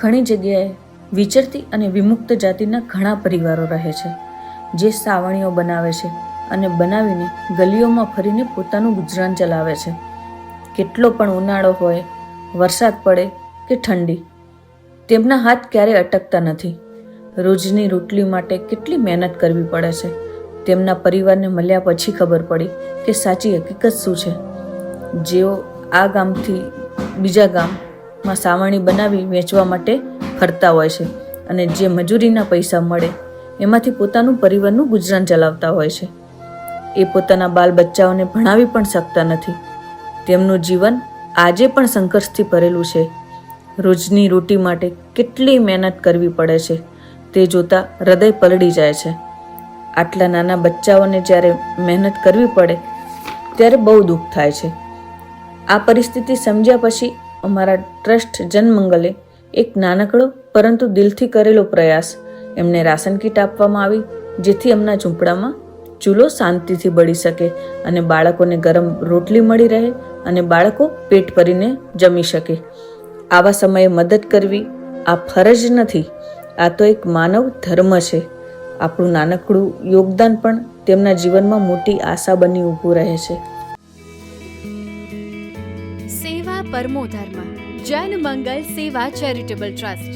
ઘણી જગ્યાએ વિચરતી અને વિમુક્ત જાતિના ઘણા પરિવારો રહે છે, જે સાવણીઓ બનાવે છે અને બનાવીને ગલીઓમાં ફરીને પોતાનું ગુજરાન ચલાવે છે. કેટલો પણ ઉનાળો હોય, વરસાદ પડે કે ઠંડી, તેમના હાથ ક્યારેય અટકતા નથી. રોજની રોટલી માટે કેટલી મહેનત કરવી પડે છે. તેમના પરિવારને મળ્યા પછી ખબર પડી કે સાચી હકીકત શું છે. જેઓ આ ગામથી બીજા ગામમાં સાવરણી બનાવી વેચવા માટે ફરતા હોય છે અને જે મજૂરીના પૈસા મળે, એમાંથી પોતાનું પરિવારનું ગુજરાન ચલાવતા હોય છે. એ પોતાના બાલ બચ્ચાઓને ભણાવી પણ શકતા નથી. તેમનું જીવન આજે પણ સંઘર્ષથી ભરેલું છે. રોજની રોટી માટે કેટલી મહેનત કરવી પડે છે, તે જોતાં હૃદય પલળી જાય છે. આટલા નાના બચ્ચાઓને જ્યારે મહેનત કરવી પડે, ત્યારે બહુ દુઃખ થાય છે. આ પરિસ્થિતિ સમજ્યા પછી અમારા ટ્રસ્ટ જનમંગલે એક નાનકડો પરંતુ દિલથી કરેલો પ્રયાસ એમને રાશન કીટ આપવામાં આવી, જેથી એમના ઝૂંપડામાં ચૂલો શાંતિથી બળી શકે અને બાળકોને ગરમ રોટલી મળી રહે અને બાળકો પેટ ભરીને જમી શકે. આવા સમયે મદદ કરવી આ ફરજ નથી, આ તો એક માનવ ધર્મ છે. આપણું નાનકડું યોગદાન પણ તેમના જીવનમાં મોટી આશા બની ઊભું રહે છે. સેવા પરમો ધર્મ. જન મંગલ સેવા ચેરિટેબલ ટ્રસ્ટ.